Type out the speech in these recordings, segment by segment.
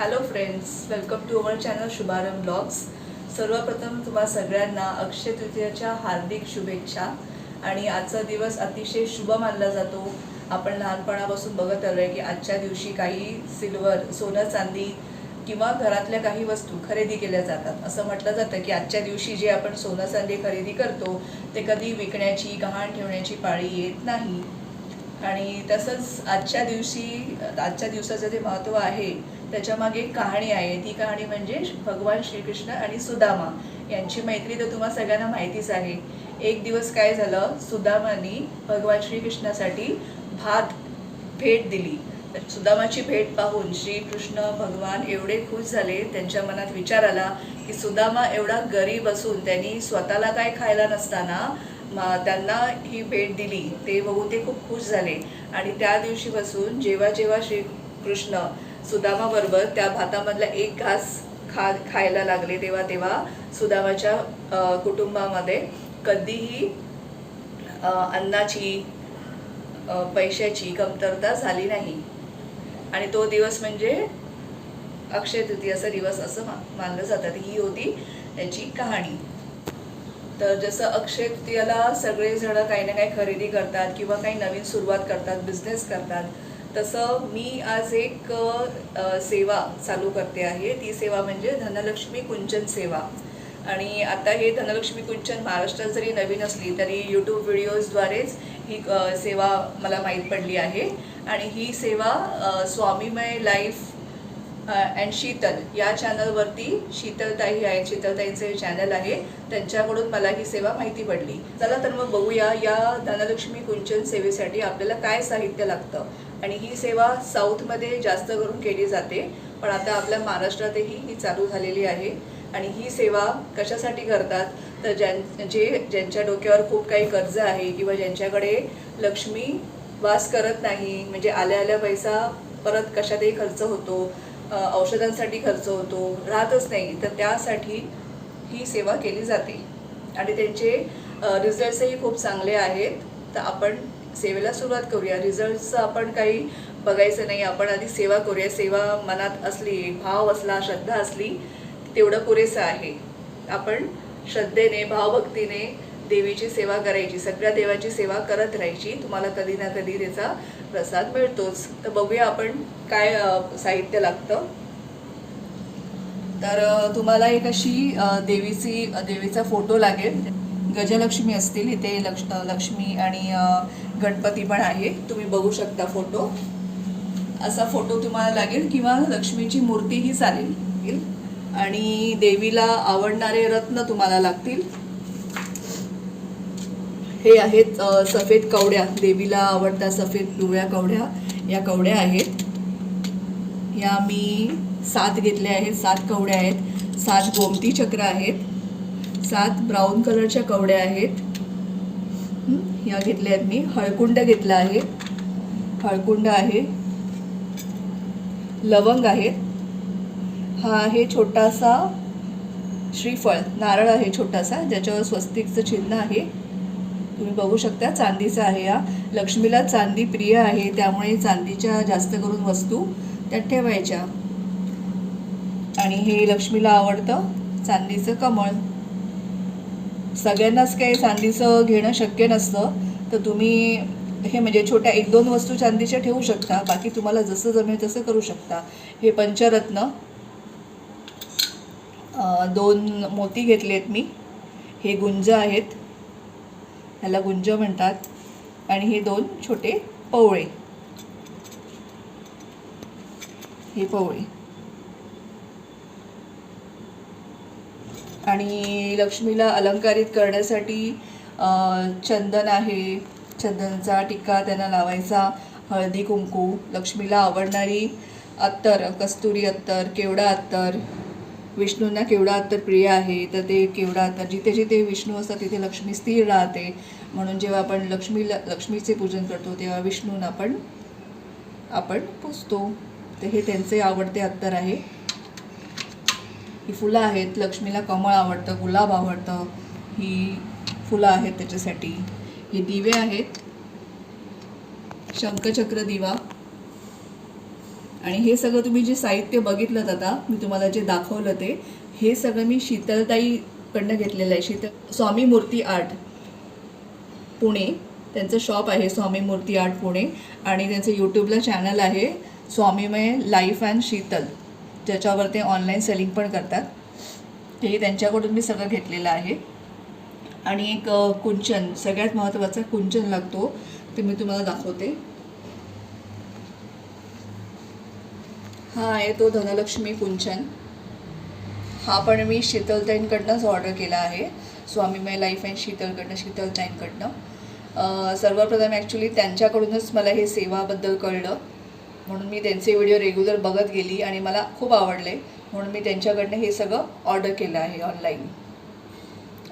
Hello friends welcome to our channel Shubharambh blogs सर्वप्रथम तुम्हा सगळ्यांना अक्षय तृतीयाच्या हार्दिक शुभेच्छा. आणि आजचा दिवस अतिशय शुभ मानला जातो. आपण लहानपणापासून बघत आलो आहे की आजच्या दिवशी काही सिल्वर सोनं चांदी किंवा घरातल्या काही वस्तू खरेदी केल्या जातात. असं म्हटलं जातं की आजच्या दिवशी जे आपण सोनं चांदी खरेदी करतो ते कधी विकण्याची गहाण ठेवण्याची पाळी येत नाही. आणि तसंच आजच्या दिवशी आजच्या दिवसाचं जे महत्त्व आहे त्याच्यामागे एक कहाणी आहे. ती कहाणी म्हणजे भगवान श्रीकृष्ण आणि सुदामा यांची मैत्री तर तुम्हा सगळ्यांना माहितीच आहे. एक दिवस काय झालं? सुदामानी भगवान श्रीकृष्णासाठी भात भेट दिली. तर सुदामाची भेट पाहून श्रीकृष्ण भगवान एवढे खुश झाले त्यांच्या मनात विचार आला की सुदामा एवढा गरीब असून त्यांनी स्वतःला काय खायला नसताना त्यांना ही भेट दिली. ते बघू ते खूप खुश झाले. आणि त्या दिवशीपासून जेव्हा जेव्हा श्रीकृष्ण सुदामाबरोबर त्या भातामधला एक घास खा खायला लागले तेव्हा तेव्हा सुदामाच्या कुटुंबामध्ये कधीही अन्नाची पैशाची कमतरता झाली नाही. आणि तो दिवस म्हणजे अक्षय तृतीयाचा दिवस असं मा मानलं जातं. ही होती त्याची कहाणी. तर जसं अक्षय तृतीयाला सगळेजण काही ना काही खरेदी करतात किंवा काही नवीन सुरुवात करतात बिझनेस करतात. तसं मी आज एक सेवा चालू करते आहे. ती सेवा म्हणजे धनलक्ष्मी कुंचन सेवा. आणि आता हे धनलक्ष्मी कुंचन महाराष्ट्रात जरी नवीन असली तरी यूट्यूब व्हिडिओजद्वारेच ही सेवा मला माहीत पडली आहे. आणि ही सेवा स्वामीमय लाईफ अँड शीतल. या चॅनलवरती शीतलताई आहे शीतलताईचे चॅनल आहे. त्यांच्याकडून मला ही सेवा माहिती पडली. चला तर मग बघूया या धनलक्ष्मी कुंचन सेवेसाठी आपल्याला काय साहित्य लागतं. आणि ही सेवा साऊथमध्ये जास्त करून केली जाते. पण आता आपल्या महाराष्ट्रातही ही चालू झालेली आहे. आणि ही सेवा कशासाठी करतात? तर ज्यां जे ज्यांच्या डोक्यावर खूप काही कर्ज आहे किंवा ज्यांच्याकडे लक्ष्मी वास करत नाही म्हणजे आल्या आल्या पैसा परत कशातही खर्च होतो औषधांसाठी खर्च होतो राहतच नाही. तर त्यासाठी ही सेवा केली जाते. आणि त्यांचे रिझल्ट्सही खूप चांगले आहेत. तर आपण सेवेला सुरुवात करूया. रिझल्टचं आपण काही बघायचं नाही. आपण आधी सेवा करूया. सेवा मनात असली भाव असला श्रद्धा असली तेवढं पुरेसं आहे. आपण श्रद्धेने भावभक्तीने देवीची सेवा करायची. सगळ्या देवाची सेवा करत राहायची. तुम्हाला कधी ना कधी त्याचा प्रसाद मिळतोच. तर बघूया आपण काय साहित्य लागतं. तर तुम्हाला एक अशी देवीची देवीचा फोटो लागेल. गजलक्ष्मी असतील इथे लक्ष लक्ष्मी आणि गणपती पण आहे. तुम्ही बघू शकता फोटो. असा फोटो तुम्हाला लागेल किंवा लक्ष्मीची मूर्तीही चालेल. आणि देवीला आवडणारे रत्न तुम्हाला लागतील. हे आहेत सफेद कवड्या. देवीला आवडत्या सफेद पिवळ्या कवड्या या कवड्या आहेत. या मी सात घेतल्या आहेत सात कवड्या आहेत सात गोमती चक्र आहेत सात ब्राऊन कलरच्या कवड्या आहेत. या घेतल्या आहेत मी. हळकुंड घेतला आहे. हळकुंड आहे. लवंग आहेत हा आहे छोटासा श्रीफळ. नारळ आहे छोटासा ज्याच्यावर स्वस्तिकचं चिन्ह आहे. तुम्ही बघू शकता चांदीचा आहे हा. लक्ष्मीला चांदी प्रिय आहे त्यामुळे चांदीच्या जास्त करून वस्तू त्यात ठेवायच्या. आणि हे लक्ष्मीला आवडतं. चांदीचं कमळ. सगळ्यांनाच काही चांदीचं घेणं शक्य नसतं. तर तुम्ही हे म्हणजे छोट्या एक दोन वस्तू चांदीच्या ठेवू शकता. बाकी तुम्हाला जसं जमेल तसं करू शकता. हे पंचरत्न. दोन मोती घेतले आहेत मी. हे गुंज आहेत. ह्याला गुंज म्हणतात. आणि हे दोन छोटे पवळे. हे पवळे. आणि लक्ष्मीला अलंकारित करण्यासाठी चंदन आहे. चंदनचा टिक्का त्यांना लावायचा. हळदी कुंकू. लक्ष्मीला आवडणारी अत्तर कस्तुरी अत्तर केवडा अत्तर. विष्णूंना केवडा अत्तर प्रिय आहे. तर ते केवडा अत्तर जिथे जिथे विष्णू असतात तिथे लक्ष्मी स्थिर राहते. म्हणून जेव्हा आपण लक्ष्मीला लक्ष्मीचे पूजन करतो तेव्हा विष्णूंना आपण आपण पुजतो. तर हे त्यांचे आवडते अत्तर आहे. ही फुलं आहेत लक्ष्मीला कमळ आवडतं गुलाब आवडतं. ही फुलं आहेत त्याच्यासाठी. हे दिवे आहेत. शंखचक्र दिवा. आणि हे सगळं तुम्ही जे साहित्य बघितलं आता मी तुम्हाला जे दाखवलं ते हे सगळं मी शीतलताईकडनं घेतलेलं आहे. शीतल स्वामी मूर्ती आर्ट पुणे. त्यांचं शॉप आहे स्वामी मूर्ती आर्ट पुणे. आणि त्यांचं यूट्यूबला चॅनल आहे. स्वामीमय लाईफ अँड शीतल ज्याच्यावर ते ऑनलाईन सेलिंग पण करतात. हे त्यांच्याकडून मी सगळं घेतलेलं आहे. आणि एक कुंचन सगळ्यात महत्त्वाचा कुंचन लागतो ते मी तुम्हाला दाखवते. हा आहे तो धनलक्ष्मी कुंचन. हा पण मी शीतलताईंकडनंच ऑर्डर केला आहे. स्वामीमय लाईफ अँड शीतलकडनं शीतलताईंकडनं. सर्वप्रथम ॲक्च्युली त्यांच्याकडूनच मला हे सेवाबद्दल कळलं. म्हणून मी त्यांचे व्हिडिओ रेग्युलर बघत गेली आणि मला खूप आवडले. म्हणून मी त्यांच्याकडनं हे सगळं ऑर्डर केलं आहे online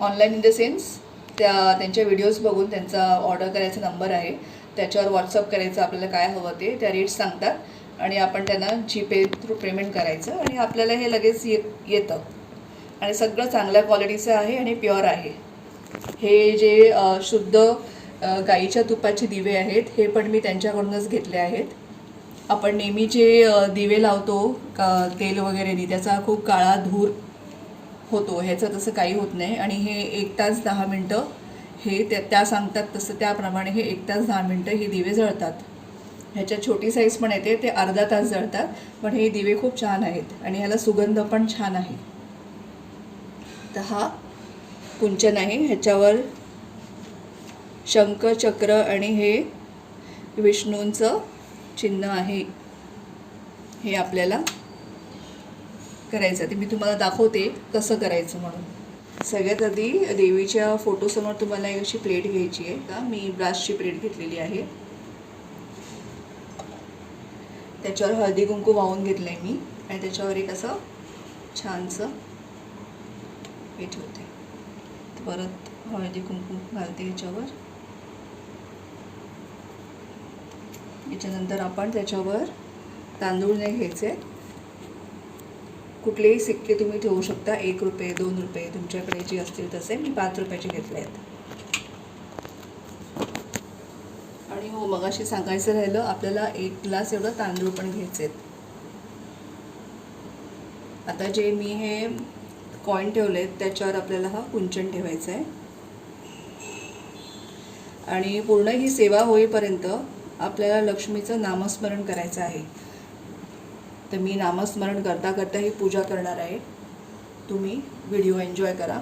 online in the sense त्या त्यांच्या व्हिडिओज बघून त्यांचा ऑर्डर करायचा नंबर आहे. त्याच्यावर व्हॉट्सअप करायचं आपल्याला काय हवं ते त्या रेट्स सांगतात. आणि आपण त्यांना जीपे थ्रू पेमेंट करायचं आणि आपल्याला हे लगेच ये येतं. आणि सगळं चांगल्या क्वालिटीचं आहे आणि प्युअर आहे. हे जे शुद्ध गाईच्या तुपाचे दिवे आहेत हे पण मी त्यांच्याकडूनच घेतले आहेत. आपण नेहमी जे दिवे लावतो का तेल वगैरेने त्याचा खूप काळा धूर होतो. ह्याचं तसं काही होत नाही. आणि हे एक तास दहा मिनटं हे त्या त्या सांगतात तसं त्याप्रमाणे हे एक तास दहा मिनटं हे दिवे जळतात. ह्याच्यात छोटी साईज पण येते ते अर्धा तास जळतात. पण हे दिवे खूप छान आहेत आणि ह्याला सुगंध पण छान आहे. तर हा कुंचन आहे. ह्याच्यावर शंख चक्र आणि हे विष्णूंचं चिन्ह आहे हे आपल्याला करायचं ते मी तुम्हाला दाखवते कसं करायचं म्हणून. सगळ्यात आधी देवीच्या फोटोसमोर तुम्हाला एक अशी प्लेट घ्यायची आहे का? मी ब्रासची प्लेट घेतलेली आहे. त्याच्यावर हळदी कुंकू वाहून घेतलं आहे मी आणि त्याच्यावर एक असं छानसं हे ठेवते. परत हळदी कुंकू घालते याच्यावर याच्यानंतर आपण त्याच्यावर तांदूळ नाही घ्यायचे. कुठलेही सिक्के तुम्ही ठेवू शकता. एक रुपये दोन रुपये तुमच्याकडे जे असतील तसे. मी पाच रुपयाचे घेतले आहेत. आणि हो मगाशी सांगायचं राहिलं आपल्याला एक ग्लास एवढं तांदूळ पण घ्यायचे आहेत. आता जे मी हे कॉईन ठेवले आहेत त्याच्यावर आपल्याला हा कुंचन ठेवायचा आहे आणि पूर्ण ही सेवा होईपर्यंत आपल्याला लक्ष्मीचं नामस्मरण करायचं आहे. तर मी नामस्मरण करता करता ही पूजा करणार आहे. तुम्ही व्हिडिओ एन्जॉय करा.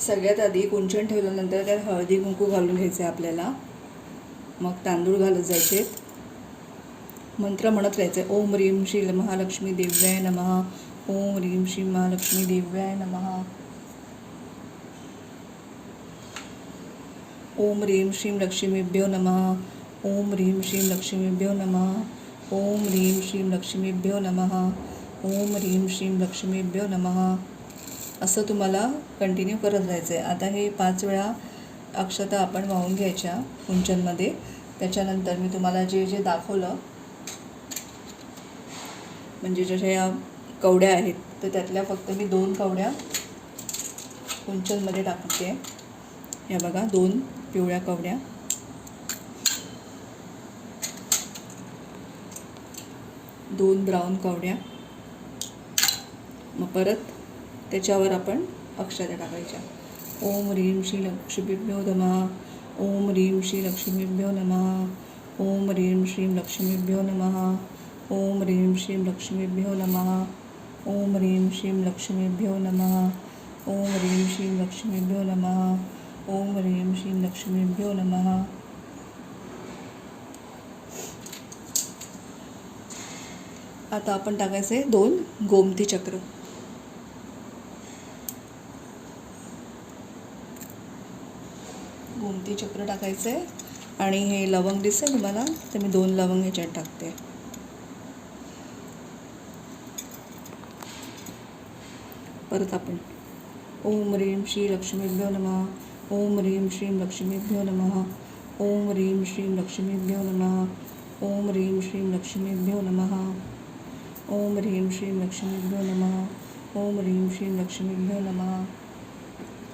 सगळ्यात आधी कुंचन ठेवल्यानंतर त्यात हळदी कुंकू घालून घ्यायचं आहे आपल्याला. मग तांदूळ घालत जायचे. मंत्र म्हणत राहायचे ओम रीम श्री महालक्ष्मी देव्याय नमः ओम रीम श्री महालक्ष्मी देव्याय नमः. ओम रीम श्रीम लक्ष्मीभ्यो नमः ओम ह्रीं श्रीं लक्ष्मीभ्यो नमः। ओम ह्रीं श्रीं लक्ष्मीभ्यो नमः। ओम ह्रीं श्रीं लक्ष्मीभ्यो नमः। असं तुम्हाला कंटिन्यू करत राहायचं आहे आता हे पाच वेळा अक्षता आपण वाहून घ्यायच्या कुंचनमध्ये. त्याच्यानंतर मी तुम्हाला जे जे दाखवलं म्हणजे जशा या कवड्या आहेत तर त्यातल्या फक्त मी दोन कवड्या कुंचनमध्ये टाकते. या बघा दोन पिवळ्या कवड्या. दोन ब्राऊन कवड्या. मग परत त्याच्यावर आपण अक्षरा टाकायच्या. ओम ह्रीं श्री लक्ष्मीभ्यो नमः. ओम ह्रीं श्री लक्ष्मीभ्यो नमः. ओम ह्रीं श्रीं लक्ष्मीभ्यो नमः. ओम ह्रीं श्रीं लक्ष्मीभ्यो नमः. ओम ह्रीं श्रीं लक्ष्मीभ्यो नमः. ओम ह्रीं श्रीं लक्ष्मीभ्यो नमः. ओम ह्रीं श्रीं लक्ष्मीभ्यो नमः. आता आपण टाकायचं आहे दोन गोमती चक्र. गोमती चक्र टाकायचं आहे आणि हे लवंग दिसेल तुम्हाला तर मी दोन लवंग ह्याच्यात टाकते. परत आपण ओम ह्रीं श्री लक्ष्मीभ्यो नमः ओम ह्रीं श्रीं लक्ष्मीभ्यो नमः ओम ह्रीं श्रीं लक्ष्मीभ्यो नमः ओम ह्रीं श्रीं लक्ष्मीभ्यो नमः. ओम ह्रीं श्रीं लक्ष्मीभ्यो नम. ओम ह्रीं श्रीं लक्ष्मीभ्यो नम.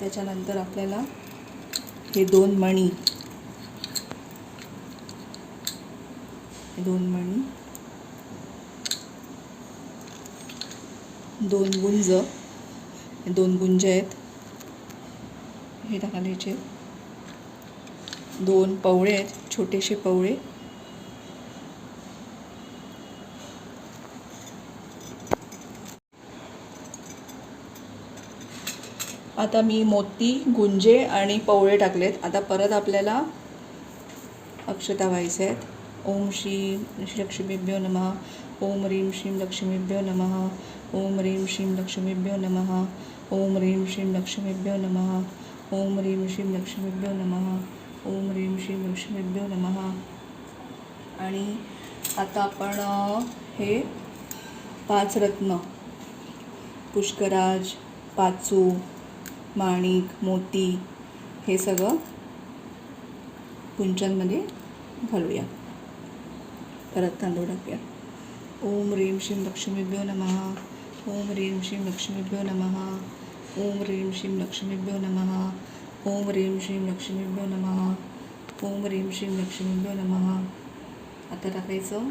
त्याच्यानंतर आपल्याला हे दोन मणी. दोन मणी. दोन गुंज. दोन गुंज आहेत. हे टाकायचे. दोन पवळे आहेत छोटेसे पवळे. आता मी मोती गुंजे आणि पवळे टाकलेत. आता परत आपल्याला अक्षता व्हायचे आहेत. ओम श्री लक्ष्मीभ्यो नमः. ओम ह्रीं श्रीं लक्ष्मीभ्यो नमः. ओम ह्रीं श्रीं लक्ष्मीभ्यो नमः. ओम ह्रीं श्रीं लक्ष्मीभ्यो नमः. ओम ह्रीं श्रीं लक्ष्मीभ्यो नमः. ओम ह्रीं श्रीं लक्ष्मीभ्यो नमः. आणि आता आपण हे पाच रत्न. पुष्कराज पाचू माणिक मोती हे सगळं कुंचनमध्ये घालूया. परत तांदूळ टाकूया. ओम ह्रीं श्रीं लक्ष्मीभ्यो नमः. ओम ह्रीं श्रीं लक्ष्मीभ्यो नमः. ओम ह्रीं श्रीं लक्ष्मीभ्यो नमः. ओम ह्रीं श्रीं लक्ष्मीभ्यो नमः. ओम ह्रीं श्रीं लक्ष्मीभ्यो नमः. आता टाकायचं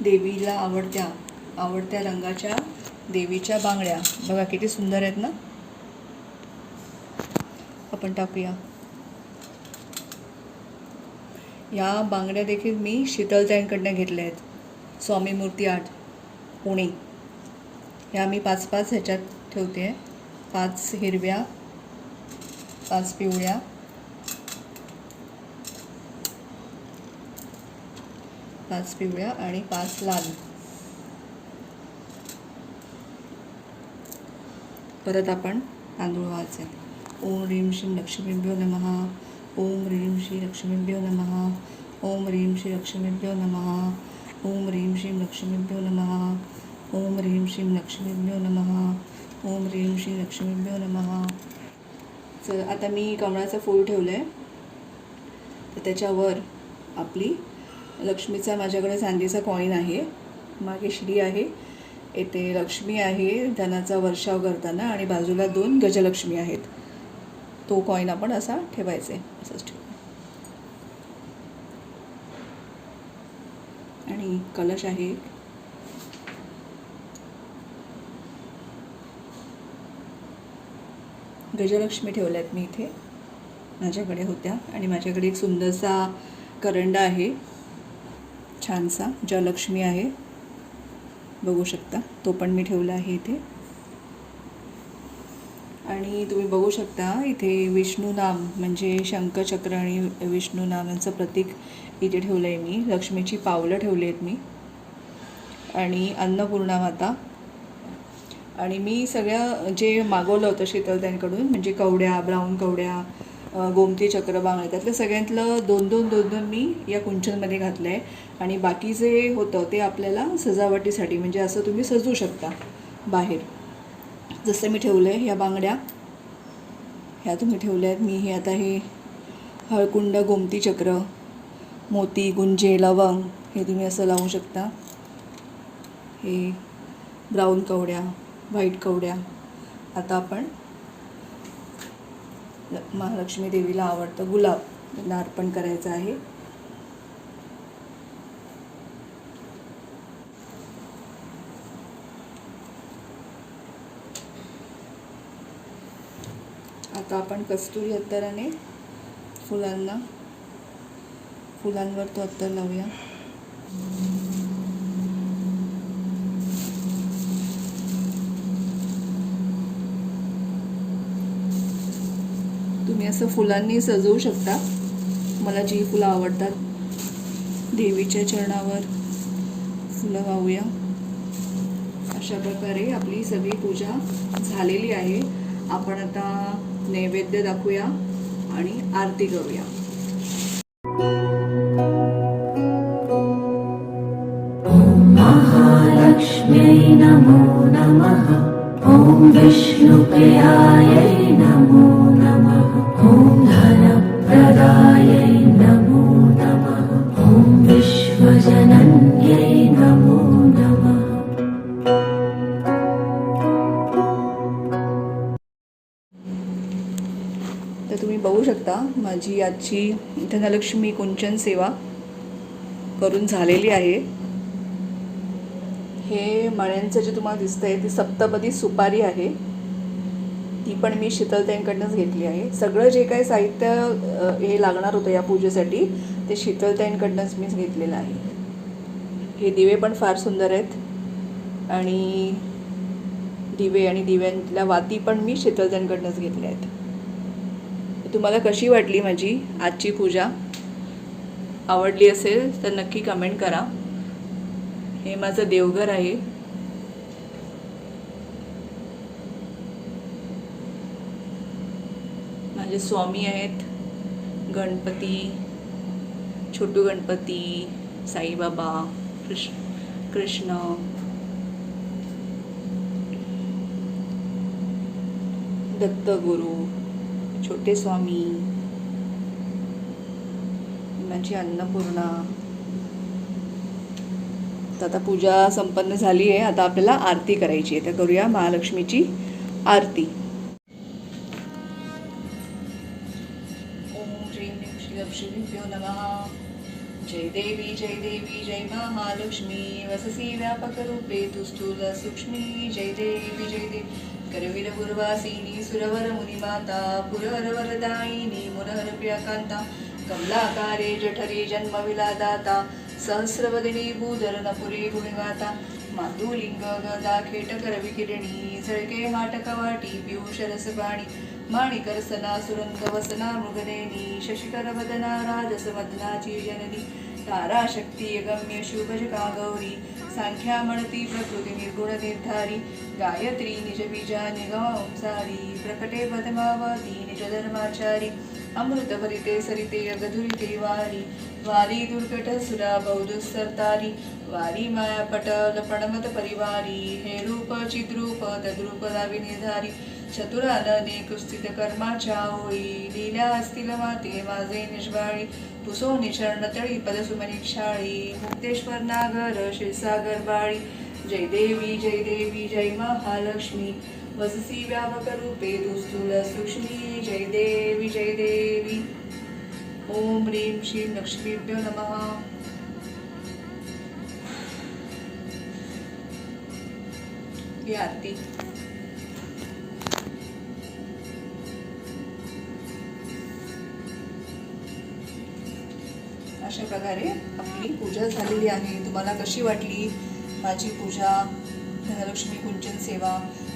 देवीला आवडत्या आवडत्या रंगाच्या देवीच्या बांगड्या. बघा किती सुंदर आहेत ना? आपण टाकूया. या बांगड्या देखील मी शीतलताईंकडनं घेतल्या आहेत. स्वामी मूर्ती आठ पुणे. ह्या मी पाच पाच ह्याच्यात ठेवते. आहे पाच हिरव्या पाच पिवळ्या. पाच पिवळ्या आणि पाच लाल. परत आपण तांदूळ व्हायचे ओम ह्रीं श्री लक्ष्मीभ्यो नमः. ओम ह्रीं श्री लक्ष्मीभ्यो नमः. ओम ह्रीं श्री लक्ष्मीभ्यो नमः. ओम ह्रीं श्री लक्ष्मीभ्यो नमः. ओम ह्रीं श्री लक्ष्मीभ्यो नमः. ओम ह्रीं श्री लक्ष्मीभ्यो नमः. चल आता मी कमळाचं फूल ठेवलं आहे तर त्याच्यावर आपली लक्ष्मीचा माझ्याकडे चांदीचा कॉईन आहे. मागे श्री आहे. येथे लक्ष्मी आहे धनाचा वर्षाव करताना आणि बाजूला दोन गजलक्ष्मी आहेत. तो कॉईन आपण असा ठेवायचा आहे असंच ठेव. आणि कलश आहे. गजलक्ष्मी ठेवल्या आहेत मी इथे. माझ्याकडे होत्या. आणि माझ्याकडे एक सुंदरसा करंडा आहे. छानसा जलक्ष्मी आहे. बघू शकता. तो पण मी ठेवला आहे इथे. आणि तुम्ही बघू शकता इथे विष्णू नाम म्हणजे शंखचक्र आणि विष्णू नाम यांचं प्रतीक इथे ठेवलं आहे मी. लक्ष्मीची पावलं ठेवली आहेत मी. आणि अन्नपूर्णा माता. आणि मी सगळ्या जे मागवलं होतं शीतलताईंकडून म्हणजे कवड्या ब्राऊन कवड्या गोमती चक्र बांगड्या त्यातलं सगळ्यातलं दोन दोन दोन दोन मी या कुंचनमध्ये घातलं आहे आणि बाकी जे होतं ते आपल्याला सजावटीसाठी म्हणजे असं तुम्ही सजवू शकता बाहेर. जसं मी ठेवलं आहे ह्या बांगड्या ह्या तुम्ही ठेवल्या आहेत मी हे आता हे हळकुंड गोमती चक्र मोती गुंजे लवंग हे तुम्ही असं लावू शकता. हे ब्राऊन कवड्या व्हाईट कवड्या. आता आपण महालक्ष्मी देवीला आवडतं गुलाब त्यांना अर्पण करायचं आहे. आता आपण कस्तुरी अत्तराने फुलांना फुलांवर तो अत्तर लावूया. असं फुलांनी सजवू शकता. मला जी फुलं आवडतात. देवीच्या चरणावर फुलं वाहूया. अशा प्रकारे आपली सगळी पूजा झालेली आहे. आपण आता नैवेद्य दाखवूया आणि आरती करूया. महालक्ष्म्यै नमो नमः. ॐ विष्णुप्रियायै नमो शकता. माझी आजची धनलक्ष्मी कुंचन सेवा करून झालेली आहे. हे मण्यांचं जे तुम्हाला दिसतंय ती सप्तपदी सुपारी आहे. ती पण मी शीतलताईंकडनंच घेतली आहे. सगळं जे काही साहित्य हे लागणार होतं या पूजेसाठी ते शीतलताईंकडनंच मीच घेतलेलं आहे. हे दिवे पण फार सुंदर आहेत. आणि दिवे आणि दिव्यांतल्या वाती पण मी शीतलताईंकडनंच घेतल्या आहेत. तुम्हाला कशी वाटली माझी आजची पूजा? आवडली असेल तर नक्की कमेंट करा. हे माझं देवघर आहे. माझे स्वामी आहेत. गणपती छोटू गणपती साईबाबा कृष्ण कृष्ण. दत्तगुरू. छोटे स्वामी माझी अन्नपूर्णा. तर आता पूजा संपन्न झाली आहे. आता आपल्याला आरती करायची आहे. तर करूया महालक्ष्मीची आरती. जय देवी जय देवी जय महालक्ष्मी. वससी व्यापकरूपे तु स्थूल सूक्ष्मी. जय देवी जय देवी. करवीर पूर्वासिनी सुरवर मुनिमाता पुरहर कमलाकारे जठरी जन्मविलादाता सहस्रवदिनी भूधरनपुरी गुणगाता मातुलिंग गदा खेटकर विकिरणी झळके माटकवाटी पियुष रसपाणी माणिकरसना सुरंग वसना मृगनेनी शशिकर वदना जननी तारा शक्ती गम्य शुभजका गौरी सांख्या म्हणती प्रकृती निर्गुण निर्धारी गायत्री निजबीजा बीजा निगम प्रकटे पद्मावती निजधर्माचारी अमृत भरिते सरिते अगधुरिते वारी वारी दुर्गट सुरा वारी माया पटल प्रणमत परिवारी हे रूप चिद्रूप तद्रूप निर्धारी चतुरानने कुस्थित कर्माच्या होई लीला असतील माते माझे निष्बाळी पुसो निचरण तळी पदसुमनी मुक्तेश्वर नागर शिरसागर बाळी। जय देवी जय देवी जय महालक्ष्मी। वससी व्यापक रूपे दुस्तुल सूक्ष्मी जय देवी जय देवी। ओम ह्रीं श्रीं लक्ष्मीभ्यो नमः। ही आरती। प्रकारे आपली पूजा झालेली आहे. तुम्हाला कशी वाटली माझी पूजा? धनलक्ष्मी कुंचन सेवा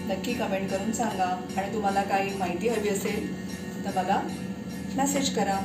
नक्की कमेंट करून सांगा. आणि तुम्हाला काही माहिती हवी असेल तर मला मेसेज करा.